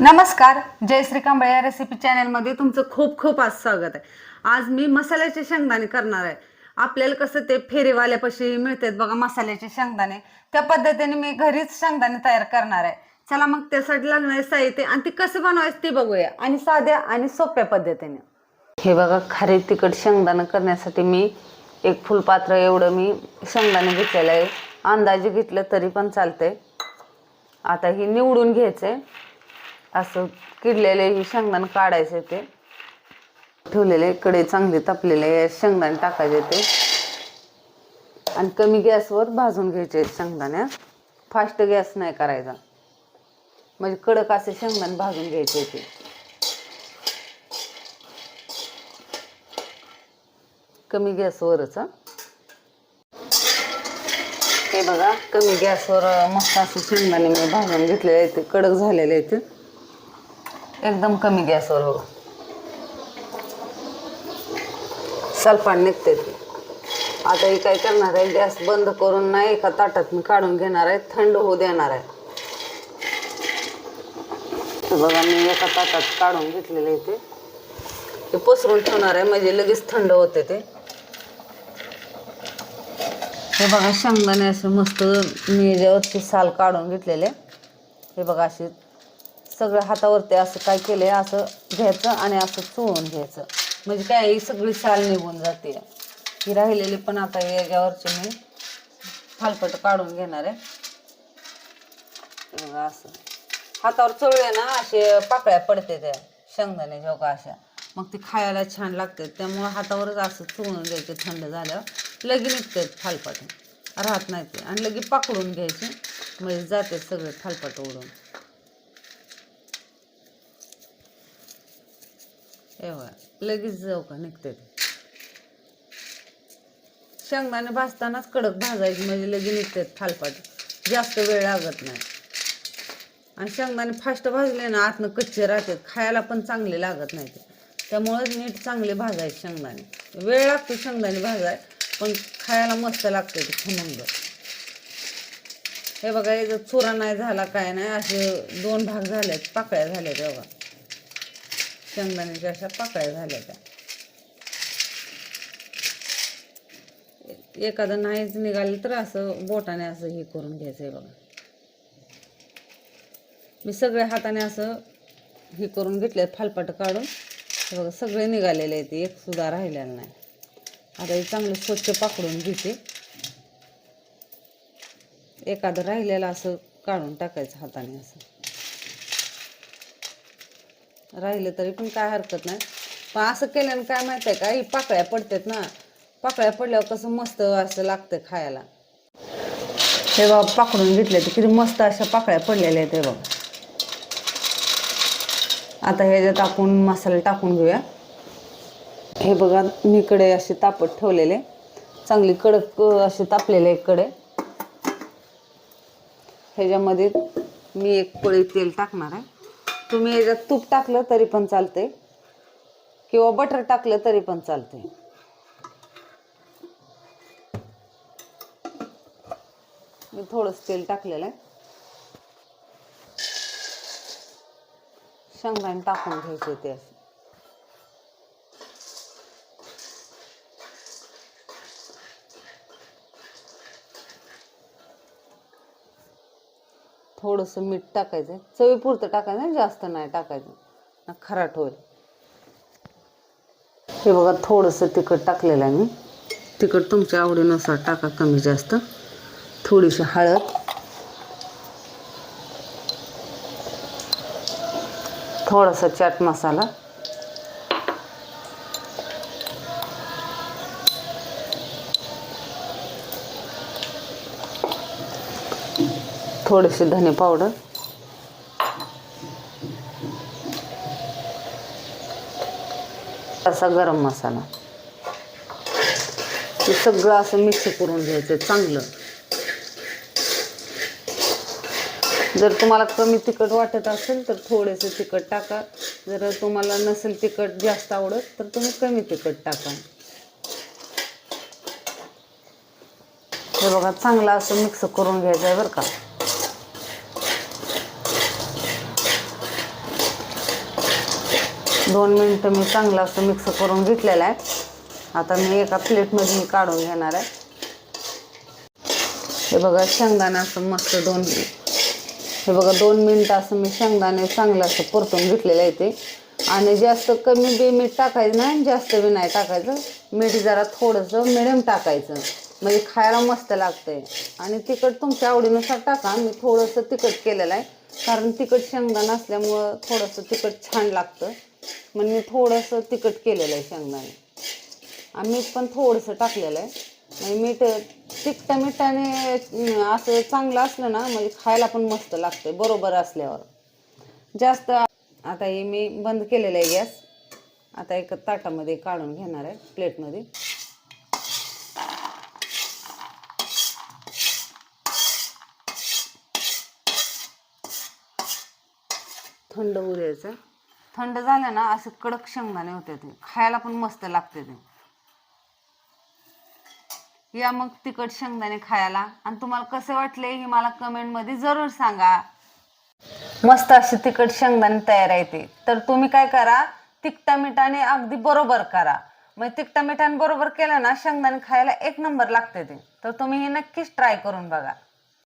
नमस्कार जय श्री कांबळे या रेसिपी चॅनलमध्ये तुमचं खूप खूप आज स्वागत आहे. आज मी मसाल्याचे शेंगदाणे करणार आहे. आपल्याला कसं ते फेरीवाल्यापाशी मिळतात बघा मसाल्याचे शेंगदाणे. त्या पद्धतीने मी घरीच शेंगदाणे तयार करणार आहे. चला मग त्यासाठी लागणारे साहित्य आणि ते कसं बनवायचं ते बघूया. आणि साध्या आणि सोप्या पद्धतीने. हे बघा खारी तिखट शेंगदाणं करण्यासाठी मी एक फुलपात्र एवढं मी शेंगदाणे घेतलेलं आहे. अंदाजे घेतलं तरी पण चालतंय. आता ही निवडून घ्यायचंय. असं किडलेले ही शेंगदाणे काढायचे ते. ठेवलेले कडे चांगले तापलेले शेंगदाणे टाकायचे ते. आणि कमी गॅसवर भाजून घ्यायचे शेंगदाण्या फास्ट गॅस नाही करायचा. म्हणजे कडक असे शेंगदाणे भाजून घ्यायचे ते. कमी गॅसवरच हे बघा कमी गॅसवर मस्त असे शेंगदाणे मी भाजून घेतलेले आहेत. ते कडक झालेले आहेत. एकदम कमी गॅसवर हो. सलपान निघते ते. आता हे काय करणार आहे? गॅस बंद करून नाही एका ताटात मी काढून घेणार आहे. थंड होऊ देणार आहे. हे बघा मी एका ताटात काढून घेतलेले आहे ते. पसरून ठेवणार आहे म्हणजे लगेच थंड होते ते. हे बघा शेंगदाणे असे मस्त मी याच्यावरची साल काढून घेतलेले. हे बघा असे सगळं हातावरती असं काय केलंय असं घ्यायचं आणि असं चोळून घ्यायचं. म्हणजे काय ही सगळी साल निघून जाते. ही राहिलेली पण आता याच्यावरची मी फालपट काढून घेणार आहे. असं. हातावर चोळले ना असे पाकळ्या पडते त्या शेंगदाणे जेव्हा अशा. मग ते खायला छान लागतात त्यामुळं हातावरच असं चोळून घ्यायचं थंड झाल्यावर. लगे निघतात फालपट. राहत नाही ते. आणि लगे पाकडून घ्यायचे. म्हणजे जाते सगळे फालपट उडून एवढा लगेच जाऊ का? निघते शेंगदाणे भाजतानाच कडक भाजायचे म्हणजे लगेच निघतात थालपाट. जास्त वेळ लागत नाही. आणि शेंगदाणे फास्ट भाजले ना आतनं कच्चे राहतात. खायला पण चांगले लागत नाही ते त्यामुळेच नीट चांगले भाजायचे शेंगदाणे. वेळ लागतो शेंगदाणे भाजाय पण खायला मस्त लागते ते खमंग. हे बघा याचा चुरा नाही झाला काय नाही असे दोन भाग झालेत पाकळ्या झाल्यात बघा शेंगदाण्याच्या अशा पाकळ्या झाल्या त्या. एखादं नाहीच निघालं तर असं बोटाने असं हे करून घ्यायचं आहे बघा. मी सगळ्या हाताने असं हे करून घेतले फालपाट काढून. हे बघा सगळे निघालेले आहेत एक सुद्धा राहिलेला नाही. आता हे चांगलं स्वच्छ पाकडून घेते. एखादं राहिलेलं असं काढून टाकायचं हाताने असं. राहिलं तरी पण काय हरकत नाही. पण असं केल्यानं काय माहिती आहे का? ही पाकळ्या पडतात ना. पाकळ्या पडल्यावर कसं मस्त असं लागतं खायला. हे बाबा पाकडून घेतले तर किती मस्त अशा पाकळ्या पडलेल्या आहेत हे बघा. आता ह्याच्यात आपण मसाला टाकून घेऊया. हे बघा मी कडे असे तापत ठेवलेले. चांगली कडक असे तापलेले कडे. ह्याच्यामध्ये मी एक पळी तेल टाकणार आहे. तुम्ही याच्यात तूप टाकलं तरी पण चालते किंवा बटर टाकलं तरी पण चालते मी थोडंच तेल टाकलेलं आहे. शेंगदाणे टाकून घ्यायचे ते थोडंसं मीठ टाकायचं चवीपुरतं टाकायचं जास्त नाही टाकायचं. ना खराट होईल हे बघा थोडंसं तिखट टाकलेलं आहे मी. तिखट तुमच्या आवडीनुसार टाका कमी जास्त. थोडीशी हळद. थोडासा चाट मसाला. थोडेसे धने पावडर. असा गरम मसाला. हे सगळं असं मिक्स करून घ्यायचं चांगलं. जर तुम्हाला कमी तिखट वाटत असेल तर थोडेसे तिखट टाका. जर तुम्हाला नसेल तिखट जास्त आवडत तर तुम्ही कमी तिखट टाका. हे बघा चांगलं असं मिक्स करून घ्यायचं आहे बरं का. दोन मिनटं मी चांगलं असं मिक्स करून घेतलेला आहे. आता मी एका प्लेटमध्ये काढून घेणार आहे. हे बघा शेंगदाणा असं मस्त दोन हे बघा दोन मिनटं असं मी शेंगदाणे चांगलं असं परतून घेतलेलं आहे ते. आणि जास्त कमी बी मीठ टाकायचं नाही जास्त बी नाही टाकायचं. मीठ जरा थोडंसं मिडियम टाकायचं. म्हणजे खायला मस्त लागतंय. आणि तिखट तुमच्या आवडीनुसार टाका. मी थोडंसं तिखट केलेलं आहे. कारण तिखट शेंगदाणा असल्यामुळं थोडंसं तिखट छान लागतं. मग मी थोडंसं तिखट केलेलं आहे शेंगदाणे. आणि मीठ पण थोडंसं टाकलेलं आहे. म्हणजे मीठ तिखटा मिठाने असं चांगलं असलं ना म्हणजे खायला पण मस्त लागते बरोबर असल्यावर. जास्त आता हे मी बंद केलेलं आहे गॅस. आता एक ताटामध्ये काढून घेणार आहे प्लेटमध्ये. थंड होऊ द्यायचं. थंड झालं ना असे कडक शेंगदाणे होते ते. खायला पण मस्त लागते ते. या मग तिखट शेंगदाणे खायला. आणि तुम्हाला कसे वाटले हे मला कमेंटमध्ये जरूर सांगा. मस्त अशी तिखट शेंगदाणे तयार आहे ते. तर तुम्ही काय करा तिखटा मिठाने अगदी बरोबर करा. मग तिखटा मिठाने बरोबर केलं ना शेंगदाणे खायला एक नंबर लागते ते. तर तुम्ही हे नक्कीच ट्राय करून बघा.